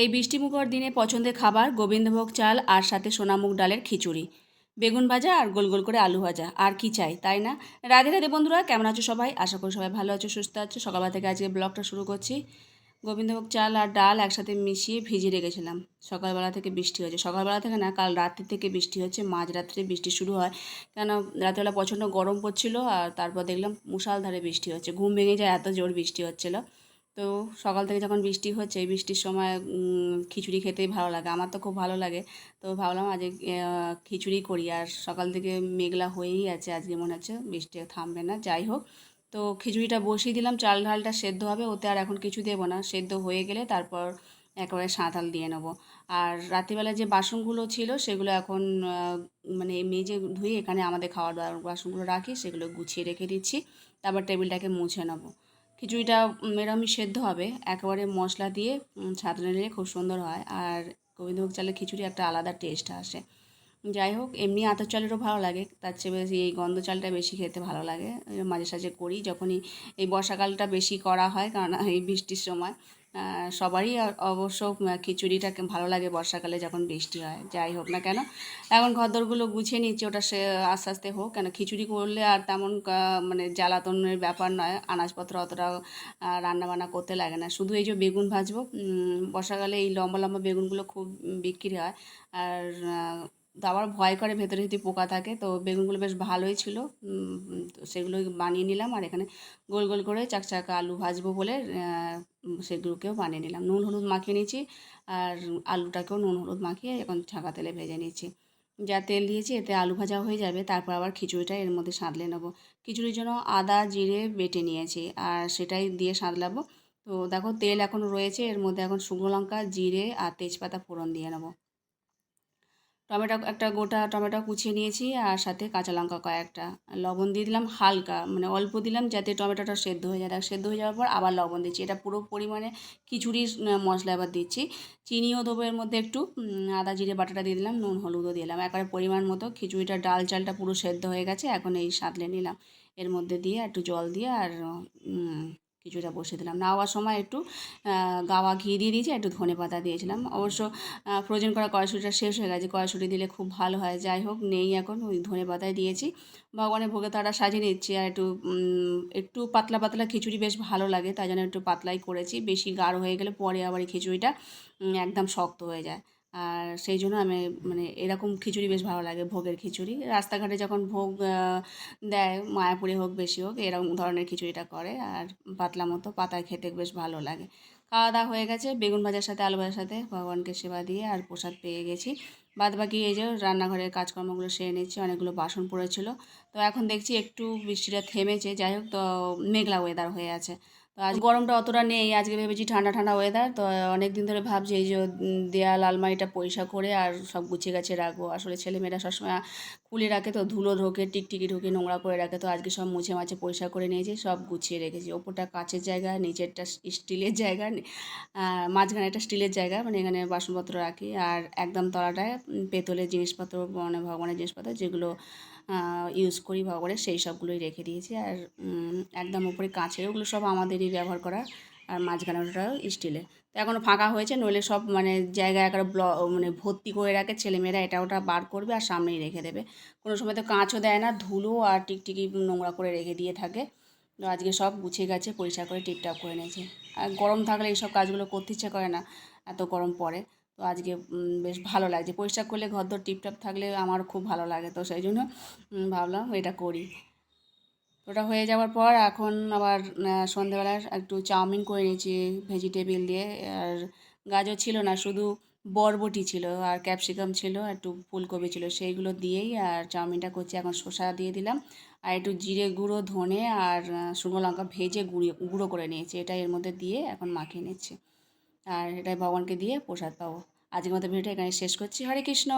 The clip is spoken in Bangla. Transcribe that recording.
এই বৃষ্টিমুখর দিনে পছন্দের খাবার গোবিন্দভোগ চাল আর সাথে সোনামুগ ডালের খিচুড়ি। বেগুন ভাজা আর গোল গোল করে আলু ভাজা। আর কি চাই, তাই না? রাধে রাধে বন্ধুরা, কেমন আছো সবাই? আশা করি সবাই ভালো আছো, সুস্থ আছো। সকালবেলা থেকে আজকে ব্লগটা শুরু করছি। গোবিন্দভোগ চাল আর ডাল একসাথে মিশিয়ে ভিজিয়ে রেখেছিলাম। সকালবেলা থেকে বৃষ্টি হয়েছে। সকালবেলা থেকে না, কাল রাত্রি থেকে বৃষ্টি হচ্ছে মাঝরাত্রে বৃষ্টি শুরু হয়। কেন, রাত্রিবেলা প্রচণ্ড গরম পড়ছিল আর তারপর দেখলাম মুষালধারে বৃষ্টি হচ্ছে। ঘুম ভেঙে যায়, এত জোর বৃষ্টি হচ্ছিল। তো সকাল থেকে যখন বৃষ্টি হচ্ছে বৃষ্টির সময় খিচুড়ি খেতেই ভালো লাগে। আমার তো খুব ভালো লাগে। তো ভাবলাম আজ খিচুড়ি করি। আর সকাল থেকে মেঘলা হয়েই আছে। আজকে মনে হচ্ছে বৃষ্টি থামবে না। যাই হোক, তো খিচুড়িটা বসিয়ে দিলাম। চাল ডালটা সেদ্ধ হবে। ওতে আর এখন কিছু দেবো না। সেদ্ধ হয়ে গেলে তারপর একেবারে সাঁতাল দিয়ে নেব। আর রাত্রিবেলা যে বাসনগুলো ছিল, সেগুলো এখন মানে মেজে ধুয়ে এখানে আমাদের খাওয়ার দাওয়ার বাসনগুলো রাখি। সেগুলো গুছিয়ে রেখে দিচ্ছি। তারপর টেবিলটাকে মুছে নেব। খিচুড়িটা এরকমই সেদ্ধ হবে। একেবারে মশলা দিয়ে ছাতনে নিলে খুব সুন্দর হয়। আর গোবিন্দভোগ চালের খিচুড়ি একটা আলাদা টেস্ট আসে। যাই হোক, এমনি আতর চালেরও ভালো লাগে। তার চেয়ে বেশি এই গন্ধ চালটা বেশি খেতে ভালো লাগে। মাঝে সাঝে করি যখনই এই বর্ষাকালটা বেশি করা হয়, কারণ এই বৃষ্টির সময়। সবারই অবশ্য খিচুড়িটা ভালো লাগে বর্ষাকালে যখন বৃষ্টি হয়, যাই হোক না কেন। এখন ঘরদোরগুলো গুছিয়ে নিচ্ছি, ওটা সে, আস্তে আস্তে হোক, কেন খিচুড়ি করলে আর তেমন মানে জ্বালাতনের ব্যাপার নয়, আনাজপত্র অতটা রান্নাবান্না করতে লাগে না। শুধু এই যে বেগুন ভাজবো বর্ষাকালে এই লম্বা লম্বা বেগুনগুলো খুব বিক্রি হয়, আর তো আবার ভয় করে ভেতরে যদি পোকা থাকে, তো বেগুনগুলো বেশ ভালোই ছিল। তো সেগুলো বানিয়ে নিলাম আর এখানে গোল গোল করে চাকচাকা আলু ভাজবো বলে সেগুলোকেও বানিয়ে নিলাম। নুন হলুদ মাখিয়ে নিয়েছি আর আলুটাকেও নুন হলুদ মাখিয়ে এখন ছাঁকা তেলে ভেজে নিয়েছি যা তেল দিয়েছি এতে আলু ভাজা হয়ে যাবে, তারপর আবার খিচুড়িটা এর মধ্যে সাঁতলে নেব। খিচুড়ির জন্য আদা, জিরে বেটে নিয়েছি আর সেটাই দিয়ে সাঁতলাবো। তো দেখো তেল এখন রয়েছে, এর মধ্যে এখন শুকনো লঙ্কা, জিরে আর তেজপাতা ফোড়ন দিয়ে নেব। টমেটো, একটা গোটা টমেটো কুচিয়ে নিয়েছি আর সাথে কাঁচা লঙ্কা কয়েকটা। লবণ দিয়ে দিলাম হালকা মানে অল্প দিলাম যাতে টমেটোটা সেদ্ধ হয়ে যায়। সেদ্ধ হয়ে যাওয়ার পর আবার লবণ দিচ্ছি। এটা পুরো পরিমাণে খিচুড়ির মশলা এবার দিচ্ছি। চিনিও দেবো এর মধ্যে একটু আদা, জিরে, বাটাটা দিয়ে দিলাম, নুন, হলুদও দিলাম। একবারে পরিমাণ মতো খিচুড়িটা, ডাল, চালটা পুরো সেদ্ধ হয়ে গেছে, এখন এই সাঁতলে নিলাম। এর মধ্যে দিয়ে একটু জল দিয়ে আর খিচুড়িটা বসিয়ে দিলাম। নাওয়ার সময় একটু গাওয়া ঘি দিয়ে দিয়েছি, একটু ধনে পাতা দিয়েছিলাম। অবশ্য ফ্রোজেন করা কড়াইশুটিটা শেষ হয়ে গেছে। কড়াইশুটি দিলে খুব ভালো হয়। যাই হোক, নেই এখন। ওই ধনে পাতায় দিয়েছি। ভগবানের ভোগে তারা সাজিয়ে নিচ্ছি। আর একটু একটু পাতলা পাতলা খিচুড়ি বেশ ভালো লাগে। তাই জন্য একটু পাতলাই করেছি। বেশি গাঢ় হয়ে গেলে পরে আবার এই খিচুড়িটা একদম শক্ত হয়ে যায়। আর সেই জন্য আমি মানে এরকম খিচুড়ি বেশ ভালো লাগে, ভোগের খিচুড়ি। রাস্তাঘাটে যখন ভোগ দেয়, মায়াপুরে হোক, বেশি হোক, এরকম ধরনের খিচুড়িটা করে। আর পাতলা মতো পাতায় খেতে বেশ ভালো লাগে। খাওয়া দাওয়া হয়ে গেছে, বেগুন ভাজার সাথে, আলু ভাজার সাথে ভগবানকে সেবা দিয়ে আর প্রসাদ পেয়ে গেছি। বাদ বাকি এই যে রান্নাঘরের কাজকর্মগুলো সেরে নিচ্ছি, অনেকগুলো বাসন পড়েছিল। তো এখন দেখছি একটু বৃষ্টিটা থেমেছে, যাই হোক, তো মেঘলা ওয়েদার হয়ে আছে। আজ গরমটা অতটা নেই, আজকে ভেবেছি ঠান্ডা ঠান্ডা ওয়েদার তো অনেক দিন ধরে ভাবছি এই যে দেয়াল আলমারিটা পরিষ্কার করে আর সব গুছিয়ে গাছে রাখব। আসলে ছেলেমেয়েরা সবসময় খুলে রাখে তো, ধুলো ঢোকে, টিকটিকি ঢোকে, নোংরা করে রাখে তো, আজকে সব মুছে মাছে পরিষ্কার করে নিয়েছি, সব গুছিয়ে রেখেছি। ওপরটা কাচের জায়গা, নিচেরটা স্টিলের জায়গা মাঝখানে একটা স্টিলের জায়গা মানে এখানে বাসনপত্র রাখি আর একদম তলাটায় পেতলের জিনিসপত্র মানে ভগবানের জিনিসপত্র যেগুলো ইউজ করি ভগবানের, সেই সবগুলোই রেখে দিয়েছি। আর একদম উপরে কাঁচের, ওগুলো সব আমাদেরই ব্যবহার করা আর মাঝখানে ওটাও স্টিলের তো এখনও ফাঁকা হয়েছে, নইলে সব মানে জায়গায় একটা ব্ল মানে ভর্তি করে রাখে ছেলেমেয়েরা, এটা ওটা বার করবে আর সামনেই রেখে দেবে। কোনো সময় তো কাঁচও দেয় না, ধুলো আর টিকটিকি নোংরা করে রেখে দিয়ে থাকে। তো আজকে সব গুছিয়ে গেছে, পরিষ্কার করে টিপটাপ করে নিয়েছে। আর গরম থাকলে এইসব কাজগুলো করতে ইচ্ছে করে না, এত গরম পড়ে। তো আজকে বেশ ভালো লাগছে। পরিষ্কার করলে ঘরদোর টিপটাপ থাকলে আমার খুব ভালো লাগে। তো সেই জন্য ভাবলাম এটা করি। ওটা হয়ে যাওয়ার পর এখন আবার আহ, সন্ধেবেলায় একটু চাউমিন করে নিয়েছি ভেজিটেবিল দিয়ে। আর গাজর ছিল না শুধু বরবটি ছিল আর ক্যাপসিকাম ছিল একটু ফুলকপি ছিল সেইগুলো দিয়েই আর চাউমিনটা করছি। এখন শসা দিয়ে দিলাম। আর একটু জিরে গুঁড়ো ধনে আর শুকনো লঙ্কা ভেজে গুঁড়িয়ে গুঁড়ো করে নিয়েছি। এটা এর মধ্যে দিয়ে এখন মাখিয়ে নিচ্ছি। আর এটাই ভগবানকে দিয়ে প্রসাদ পাবো। আজকের মতো ভিডিওটা এখানে শেষ করছি। হরে কৃষ্ণ!